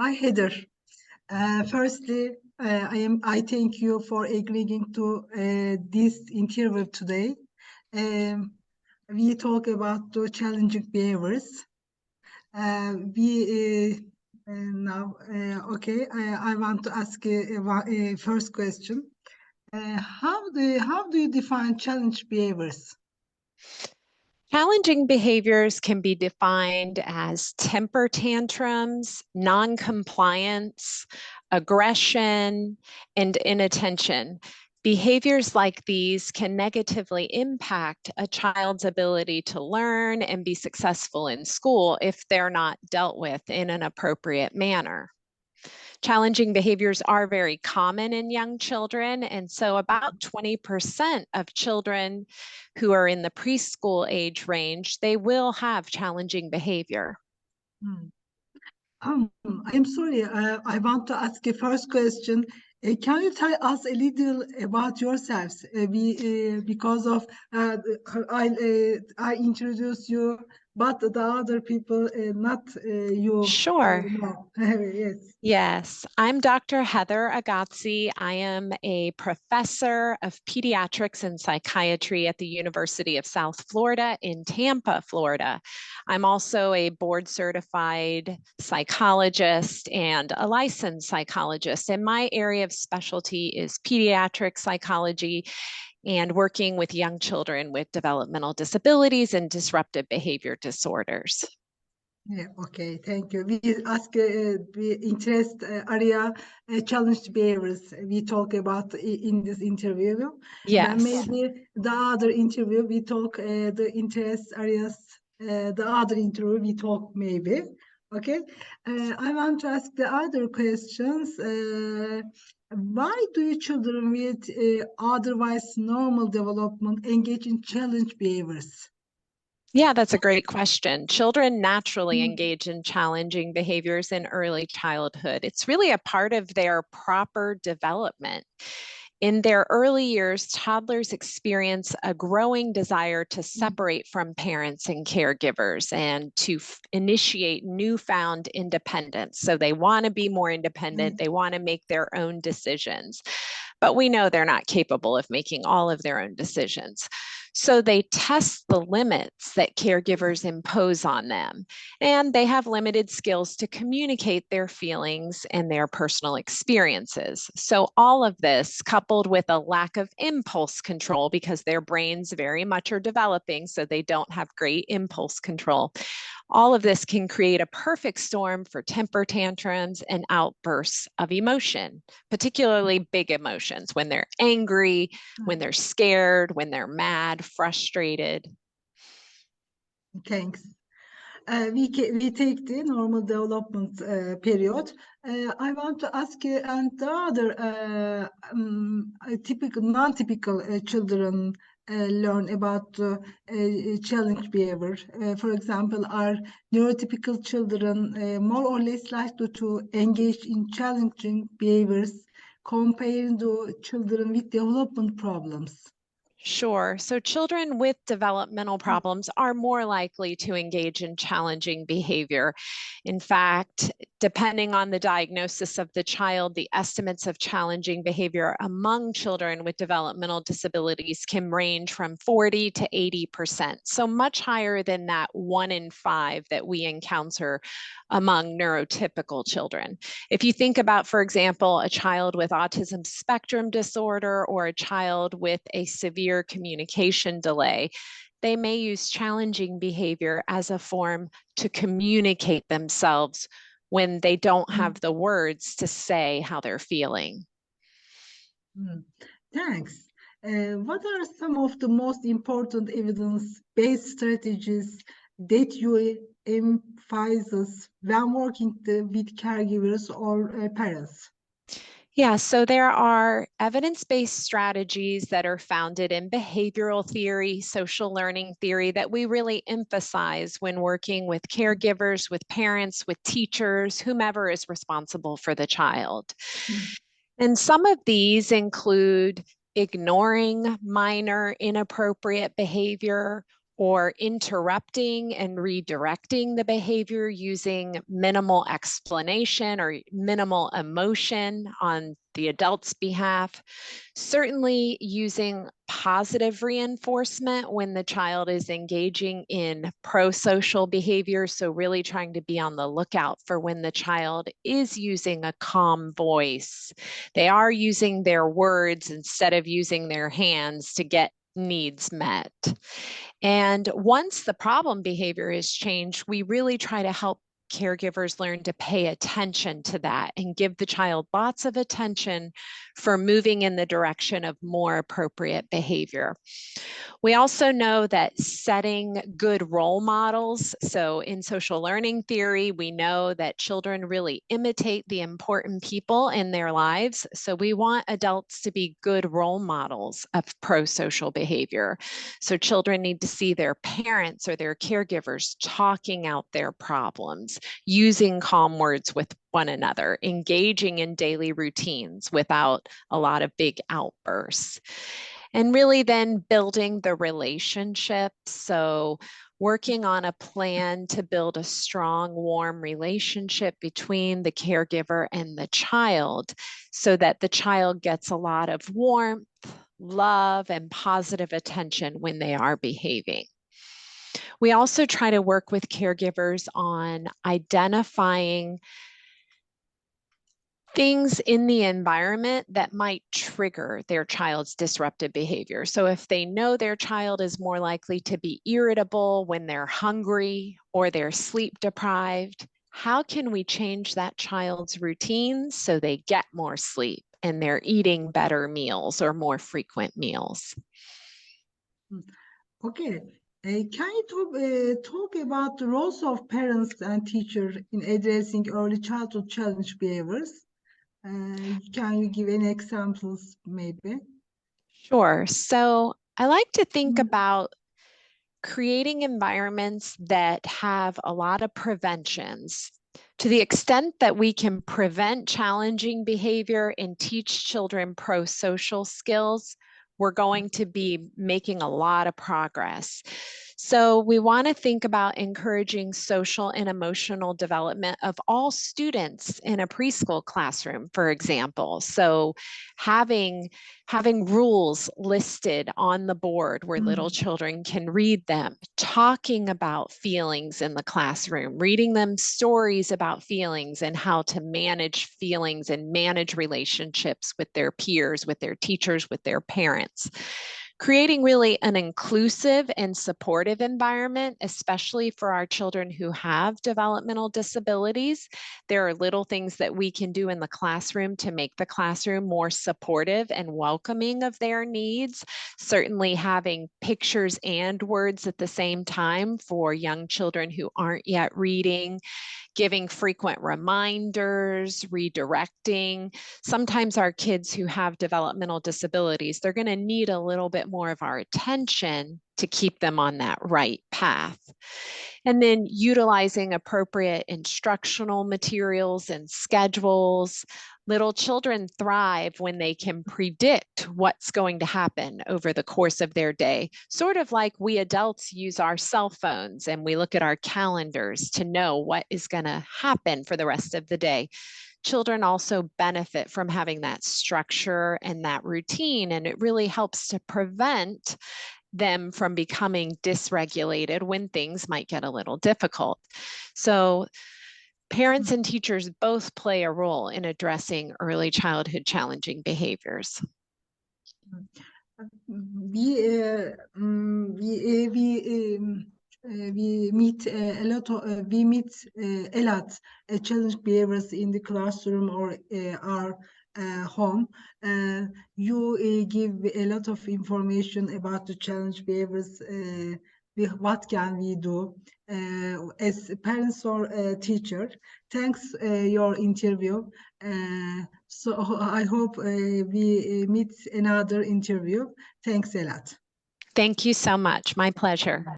Hi, Heather. Uh, firstly, uh, I am. I thank you for agreeing to uh, this interview today. Um, we talk about the challenging behaviors. Uh, we uh, uh, now okay. I, I want to ask a, a, first question. How do you, how do you define challenge behaviors? Challenging behaviors can be defined as temper tantrums, non-compliance, aggression, and inattention. Behaviors like these can negatively impact a child's ability to learn and be successful in school if they're not dealt with in an appropriate manner. Challenging behaviors are very common in young children. And so about 20% of children who are in the preschool age range, they will have challenging behavior. Hmm. Um, I'm sorry, uh, I want to ask a first question. Uh, can you tell us a little about yourselves? Uh, we, uh, because of uh, I, uh, I introduce you but the other people, uh, not uh, you. Sure. yes. Yes, I'm Dr. Heather Agazzi. I am a professor of pediatrics and psychiatry at the University of South Florida in Tampa, Florida. I'm also a board certified psychologist and a licensed psychologist. And my area of specialty is pediatric psychology and working with young children with developmental disabilities and disruptive behavior disorders. Yeah, okay, thank you. We ask uh, the interest uh, area uh, challenged behaviors. We talk about in this interview. Yes. And maybe the other interview we talk uh, the interest areas. Uh, the other interview we talk maybe. Okay. Uh, I want to ask the other questions why do children with uh, otherwise normal development engage in challenge behaviors? Yeah, that's a great question. Children naturally Mm. engage in challenging behaviors in early childhood. It's really a part of their proper development. In their early years, toddlers experience a growing desire to Mm. separate from parents and caregivers and to f- initiate newfound independence. So they want to be more independent, Mm. they want to make their own decisions. But we know they're not capable of making all of their own decisions. So they test the limits that caregivers impose on them, and they have limited skills to communicate their feelings and their personal experiences. So all of this coupled with a lack of impulse control because their brains very much are developing, so they don't have great impulse control. All of this can create a perfect storm for temper tantrums and outbursts of emotion, particularly big emotions when they're angry, when they're scared, when they're mad, frustrated. Thanks. Uh, we, we take the normal development uh, period. Uh, I want to ask you, and the other uh, um, typical, non-typical uh, children Uh, learn about uh, uh, challenge behavior. for example, are neurotypical children more or less likely to engage in challenging behaviors compared to children with development problems? Sure. So children with developmental mm. problems are more likely to engage in challenging behavior. In fact, depending on the diagnosis of the child, the estimates of challenging behavior among children with developmental disabilities can range from 40 to 80%. So much higher than that one in five that we encounter among neurotypical children. If you think about, for example, a child with autism spectrum disorder or a child with a severe communication delay, they may use challenging behavior as a form to communicate themselves when they don't Mm. have the words to say how they're feeling. Mm. Thanks. Uh, what are some of the most important evidence-based strategies that you emphasize when working the, with caregivers or uh, parents? Yeah, so there are evidence based strategies that are founded in behavioral theory, social learning theory that we really emphasize when working with caregivers, with parents, with teachers, whomever is responsible for the child. Mm-hmm. And some of these include ignoring minor inappropriate behavior or interrupting and redirecting the behavior using minimal explanation or minimal emotion on the adult's behalf. Certainly using positive reinforcement when the child is engaging in pro-social behavior. So really trying to be on the lookout for when the child is using a calm voice. They are using their words instead of using their hands to get needs met. And once the problem behavior is changed, we really try to help caregivers learn to pay attention to that and give the child lots of attention for moving in the direction of more appropriate behavior. We also know that setting good role models, so in social learning theory, we know that children really imitate the important people in their lives. So we want adults to be good role models of pro-social behavior. So children need to see their parents or their caregivers talking out their problems, using calm words with one another, engaging in daily routines without a lot of big outbursts and really then building the relationship. So working on a plan to build a strong, warm relationship between the caregiver and the child so that the child gets a lot of warmth, love, and positive attention when they are behaving. We also try to work with caregivers on identifying things in the environment that might trigger their child's disruptive behavior. So if they know their child is more likely to be irritable when they're hungry or they're sleep deprived, how can we change that child's routine so they get more sleep and they're eating better meals or more frequent meals? Hmm. Okay. Uh, can you talk, uh, talk about the roles of parents and teachers in addressing early childhood challenge behaviors? Uh, can you give any examples, maybe? Sure. So I like to think Mhm. about creating environments that have a lot of preventions. To the extent that we can prevent challenging behavior and teach children pro-social skills, we're going to be making a lot of progress. So we want to think about encouraging social and emotional development of all students in a preschool classroom, for example. So having having rules listed on the board where mm. little children can read them, talking about feelings in the classroom, reading them stories about feelings and how to manage feelings and manage relationships with their peers, with their teachers, with their parents creating really an inclusive and supportive environment, especially for our children who have developmental disabilities. There are little things that we can do in the classroom to make the classroom more supportive and welcoming of their needs. Certainly having pictures and words at the same time for young children who aren't yet reading, giving frequent reminders, redirecting. Sometimes our kids who have developmental disabilities, they're going to need a little bit more of our attention to keep them on that right path. And then utilizing appropriate instructional materials and schedules, Little children thrive when they can predict what's going to happen over the course of their day, sort of like we adults use our cell phones and we look at our calendars to know what is going to happen for the rest of the day. Children also benefit from having that structure and that routine, and it really helps to prevent them from becoming dysregulated when things might get a little difficult. So Parents and teachers both play a role in addressing early childhood challenging behaviors. We uh, um, we uh, we um, uh, we meet uh, a lot of uh, we meet uh, a lot uh, challenge behaviors in the classroom or our home. you give a lot of information about the challenge behaviors what can we do uh, as parents or uh, teacher. Thanks uh, your interview. Uh, so I hope uh, we uh, meet another interview. Thanks a lot. Thank you so much. My pleasure.